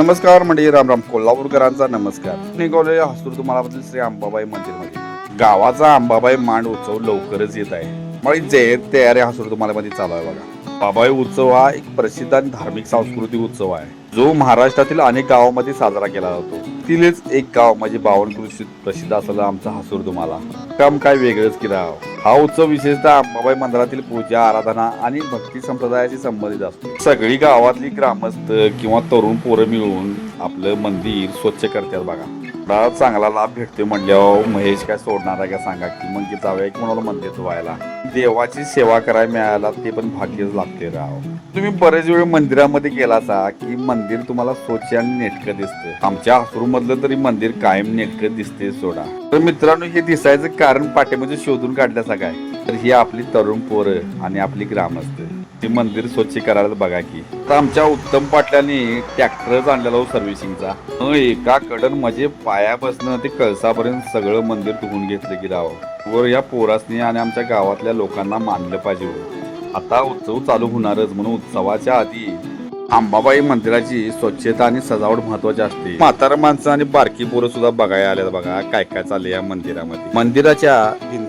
नमस्कार म्हणजे रामराम कोल्हापूरकरांचा नमस्कार. निघालोय हसूर तुम्हाला बद्दल श्री अंबाबाई मंदिरमध्ये. गावाचा अंबाबाई मांड उत्सव लवकरच येत आहे. म्हणजे जे तयारी हसूर तुम्हाला मध्ये चालू आहे बघा. बाबाई उत्सव हा एक प्रसिद्ध आणि धार्मिक सांस्कृतिक उत्सव आहे. जो महाराष्ट्रातील अनेक गावामध्ये साजरा केला जातो. तिलेच एक गाव म्हणजे बावनकृषी प्रसिद्ध असलेला आमचा हसूर तुम्हाला. काम काय वेगळंच की हा उत्सव विशेषतः अंबाबाई मंदिरातील पूजा आराधना आणि भक्ती संप्रदायाशी संबंधित असतो. सगळी गावातली ग्रामस्थ किंवा तरुण पोरं मिळून आपलं मंदिर स्वच्छ करतात बघा. मला चांगला लाभ भेटतोय म्हणल्यावर महेश काय सोडणार आहे का सांगा? की मग की जाऊया की म्हणाला मंदिर व्हायला. देवाची सेवा करायला मिळायला ते पण भाग्यच लागते राव. तुम्ही बरेच वेळ मंदिरामध्ये गेलासा की मंदिर तुम्हाला स्वच्छ आणि नेटकं दिसतं आमच्या हसरू मधलं तरी मंदिर कायम नेटकं दिसते सोडा. तर मित्रांनो हे दिसायचं कारण पाठीमध्ये शोधून काढल्याचा काय? तर ही आपली तरुण पोरं आणि आपली ग्रामस्थ. ते मंदिर स्वच्छ करायला बघा की. तर आमच्या उत्तम पाटलांनी ट्रॅक्टरच आणलेला हो सर्व्हिसिंगचा. एका कडन म्हणजे पायापासून ते कळसापर्यंत सगळं मंदिर धुवून घेतलं की राव. वर या पोरासनी आणि आमच्या गावातल्या लोकांना मानलं पाहिजे हो. आता उत्सव चालू होणारच म्हणून उत्सवाच्या आधी अंबाबाई मंदिराची स्वच्छता आणि सजावट महत्वाची असते. म्हातारा माणसं आणि बारकी पोरं सुद्धा बघायला आल्या बघा काय काय चाललंय या मंदिरामध्ये. मंदिराच्या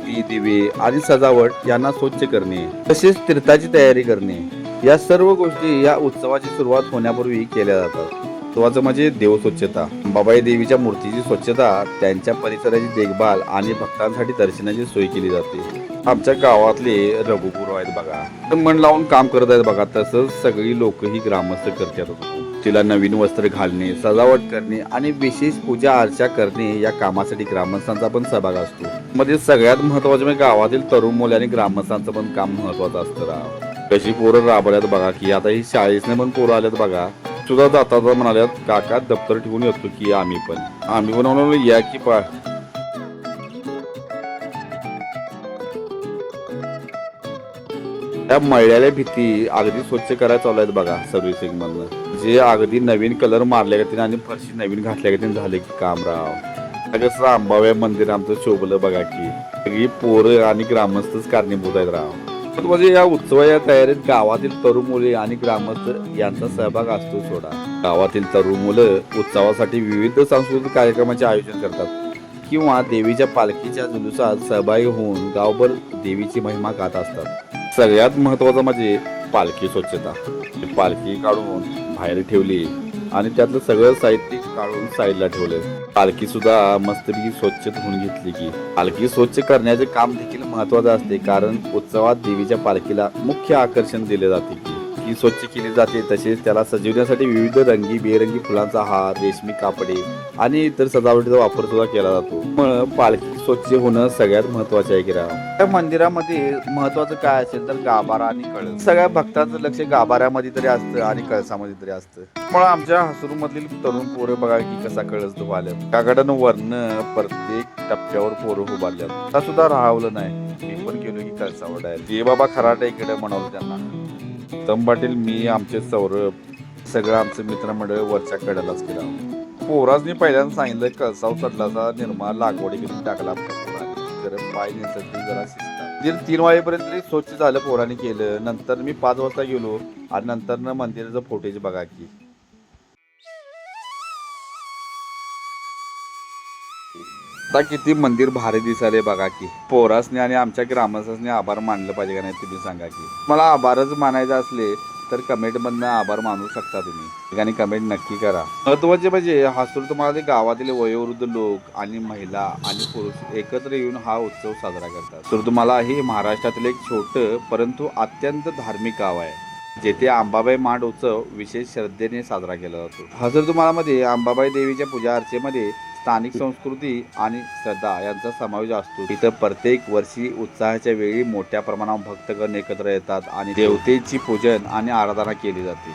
भिंती दिवे आणि सजावट यांना स्वच्छ करणे तसेच तीर्थाची तयारी करणे या सर्व गोष्टी या उत्सवाची सुरुवात होण्यापूर्वी केल्या जातात. उत्सवाचं म्हणजे देव स्वच्छता. बाबाई देवीच्या मूर्तीची स्वच्छता त्यांच्या परिसराची देखभाल आणि भक्तांसाठी दर्शनाची सोय केली जाते. आमच्या गावातले रघुपूर आहेत बघा. तर मन लावून काम करत आहेत बघा तसंच सगळी लोक ही ग्रामस्थ करतात. तिला नवीन वस्त्र घालणे सजावट करणे आणि विशेष पूजा अर्चा करणे या कामासाठी ग्रामस्थांचा पण सहभाग असतो. मध्ये सगळ्यात महत्त्वाचे म्हणजे गावातील तरुण मुले आणि ग्रामस्थांचं पण काम महत्वाचं असतं राव. कशी पोरं राबवल्यात बघा की आता ही शाळेसने पण पोरं आल्यात बघा. सुद्धा जाता जाता म्हणाल्यात काका दप्तर ठेवून येतो की आम्ही पण. आम्ही पण म्हणालो या की पा त्या मळल्याला भीती अगदी स्वच्छ करायला चालू आहेत बघा सर्व्हिसिंग मधनं जे अगदी नवीन कलर मारल्या गतीने आणि फरशी नवीन घातल्या गतीने झाले की काम राव. आता कसं मंदिर आमचं शोभलं बघा की. सगळी पोरं आणि ग्रामस्थच कारणीभूत आहेत राव. म्हणजे या उत्सवाच्या तयारीत गावातील तरुण मुले आणि ग्रामस्थ यांचा सहभाग असतो सोडा. गावातील तरुण मुलं उत्सवासाठी विविध सांस्कृतिक कार्यक्रमाचे आयोजन करतात. किंवा देवीच्या पालखीच्या जुलुसात सहभागी होऊन गावभर देवीची महिमा गात असतात. सगळ्यात महत्वाचं म्हणजे पालखी स्वच्छता. पालखी काढून बाहेर ठेवली आणि त्यातलं सगळं साहित्य काढून साईडला ठेवलं पालखी सुद्धा मस्तपैकी स्वच्छ धुवून घेतली की. पालखी स्वच्छ करण्याचे काम देखील महत्वाचं असते कारण उत्सवात देवीच्या पालखीला मुख्य आकर्षण दिले जाते की. ती स्वच्छ केली जाते. तसेच त्याला सजवण्यासाठी विविध रंगी बेरंगी फुलांचा हार रेशमी कापडे आणि इतर सजावटीचा वापर सुद्धा केला जातो. मग पालखी स्वच्छ होणं सगळ्यात महत्वाचं आहे किरा त्या मंदिरामध्ये महत्वाचं काय असेल तर गाभारा आणि कळस. सगळ्या भक्तांचं लक्ष गाभाऱ्यामध्ये तरी असतं आणि कळसामध्ये तरी असतं. मग आमच्या हसूर मधील तरुण पोरं बघा की कसा कळस धुवाल्या काकडनं वर्ण प्रत्येक टप्प्यावर पोरं उभारल्या आता सुद्धा राहवलं नाही. मी पण गेलो की कळसावर डायरेक्ट. जे बाबा खराटे इकडे म्हणावलं त्यांना. तम पाटील मी आमचे सौरभ सगळं आमचं मित्रमंडळ वरच्या कड्यालाच केला. पोराजनी पहिल्यांदा सांगितलं कळसाव चढलाचा निर्मा लागवडी करून टाकला. आपल्या पाय निसटली जरा मंदिर तीन वाजेपर्यंत तरी स्वच्छ झालं पोराने केलं. नंतर मी पाच वाजता गेलो आणि नंतर मंदिराचं फोटेज बघा की. आता किती मंदिर भारी दिसाले बघा की. पोरासने आणि आमच्या ग्रामस्थांनी आभार मानलं पाहिजे का नाही तुम्ही सांगा की. मला आभारच मानायचे असले तर कमेंटमधनं आभार मानू शकता तुम्ही. ठिकाणी कमेंट नक्की करा. महत्त्वाचे म्हणजे हसूर तुम्हाला ते गावातील वयोवृद्ध लोक आणि महिला आणि पुरुष एकत्र येऊन हा उत्सव साजरा करतात. तर तुम्हाला हे महाराष्ट्रातील एक छोटं परंतु अत्यंत धार्मिक गाव आहे. जेथे अंबाबाई मांड उत्सव विशेष श्रद्धेने साजरा केला जातो. हजर तुम्हाला मध्ये अंबाबाई देवीच्या पूजा अर्चेमध्ये स्थानिक संस्कृती आणि श्रद्धा यांचा समावेश असतो. इथं प्रत्येक वर्षी उत्साहाच्या वेळी मोठ्या प्रमाणावर भक्तगण एकत्र येतात आणि देवतेची पूजन आणि आराधना केली जाते.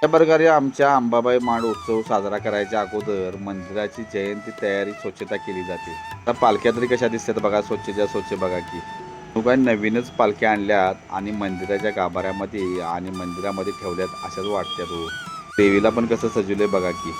अशा प्रकारे आमच्या अंबाबाई मांड उत्सव साजरा करायच्या अगोदर मंदिराची जयंती तयारी स्वच्छता केली जाते. आता पालख्या तरी कशा दिसतात बघा स्वच्छच्या स्वच्छ बघा की. लोकांनी नवीनच पालख्या आणल्यात आणि मंदिराच्या गाभाऱ्यामध्ये आणि मंदिरामध्ये ठेवल्यात अशाच वाटत्यात हो. देवीला पण कसं सजवलंय बघा की.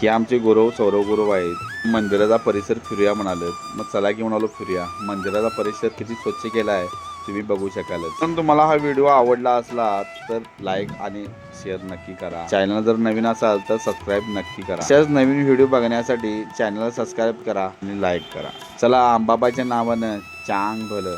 हे आमचे गुरव सौरव गुरव आहेत. मंदिराचा परिसर फिरूया म्हणाले मग चला की म्हणालो फिरूया. मंदिराचा परिसर किती स्वच्छ केला आहे तुम्ही बघू शकालच. पण तुम्हाला हा व्हिडिओ आवडला असला तर लाईक आणि शेअर नक्की करा. चॅनल जर नवीन असाल तर सबस्क्राईब नक्की करा. अशाच नवीन व्हिडिओ बघण्यासाठी चॅनल सबस्क्राईब करा आणि लाईक करा. चला अंबाबाच्या नावानं चांग भलं